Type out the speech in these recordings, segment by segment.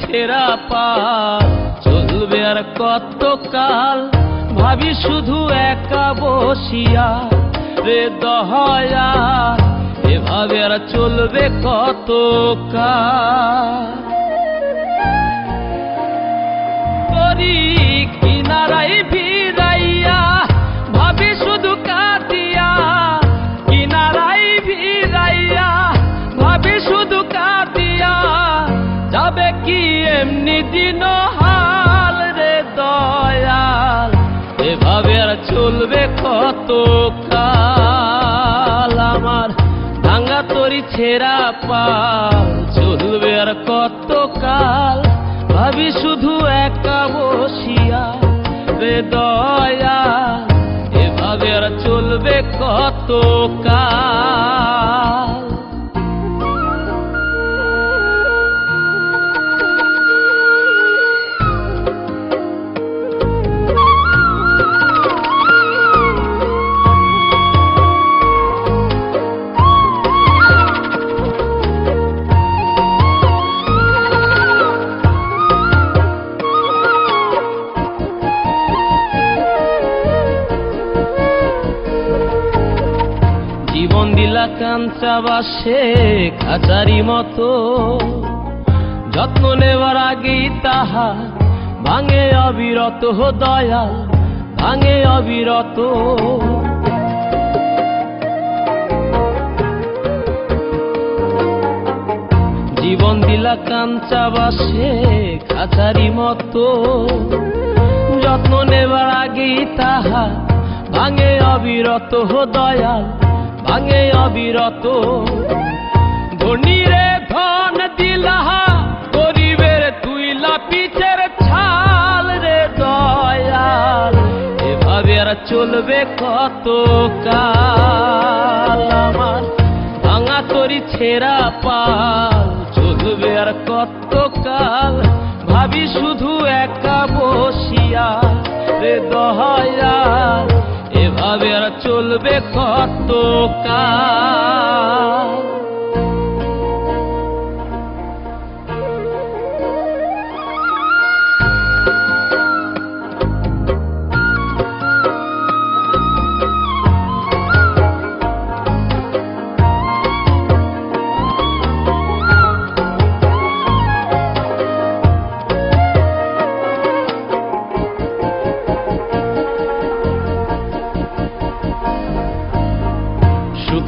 ছেঁড়া পাল চলবে আর কত কাল ভাবি শুধু একা বসিয়া রে দহয়া। এভাবে আর চলবে কত কাল ছেঁড়া পাল। চলবে আর কত কাল ভাবি শুধু একা বসিয়া রে দয়া এভাবে আর চলবে কত কাল কাঞ্চা বাসে খাঁচারি মতো। যত্ন নেবার আগেই তাহা ভাঙে অবিরত দয়াল, ভাঙে অবিরত। জীবন দিলা কাঞ্চা বাসে খাঁচারি মতো। যত্ন নেবার আগেই তাহা ভাঙে অবিরত দয়াল ভাঙে অবিরত। ধনীরে ধন দিলাহা, গরিবের তুইলা পিছের ছাল রে দয়াল। এভাবে আর চলবে কত কাল? আমার ভাঙা তরি ছেঁড়া পাল, চলবে আর কত কাল? ভাবি শুধু একা বসিয়া রে দয়াল। এভাবে আর চলবে কত কাল?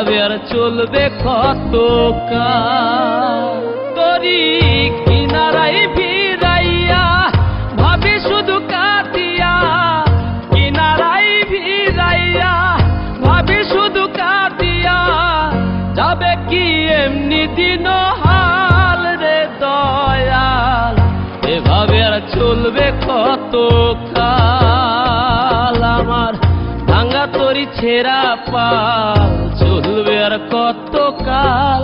এভাবে আর চলবে কত তরি কিনারাই ভিড়াইয়া ভাবি শুধু কাটিয়া কিনারাই ভিড়াইয়া ভাবি শুধু কাটিয়া, যাবে কি এমনি দিন হাল রে দয়াল? এভাবে আর চলবে কত কাল? ছেঁড়া পাল চলবে আর কত কাল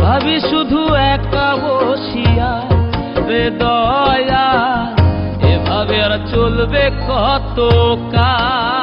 ভাবি শুধু একা বসিয়া রে দয়া এভাবে আর চলবে কত কাল